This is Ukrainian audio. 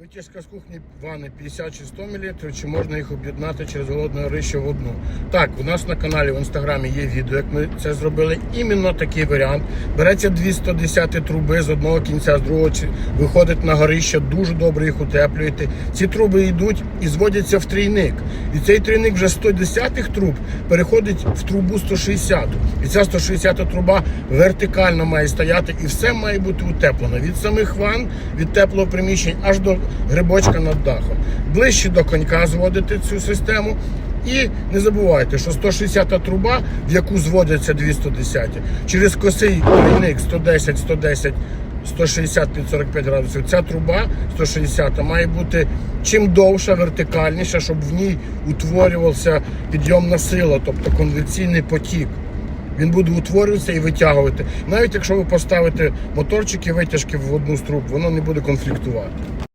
Витяжка з кухні ванни 50 чи 100 мл, чи можна їх об'єднати через голодне горище в одну. Так, у нас на каналі в інстаграмі є відео, як ми це зробили. Іменно такий варіант. Береться 210 труби з одного кінця, з другого виходить на горище, дуже добре їх утеплюєте. Ці труби йдуть і зводяться в трійник. І цей трійник вже 110 труб переходить в трубу 160. І ця 160 труба вертикально має стояти, і все має бути утеплено. Від самих ванн, від теплого приміщення аж до грибочка над дахом. Ближче до конька зводити цю систему. І не забувайте, що 160 труба, в яку зводяться 210, через косий трійник 110, 110, 160 під 45 градусів. Ця труба 160 має бути чим довша, вертикальніша, щоб в ній утворювався підйомна сила, тобто конвекційний потік. Він буде утворюватися і витягувати. Навіть якщо ви поставите моторчики витяжки в одну з труб, воно не буде конфліктувати.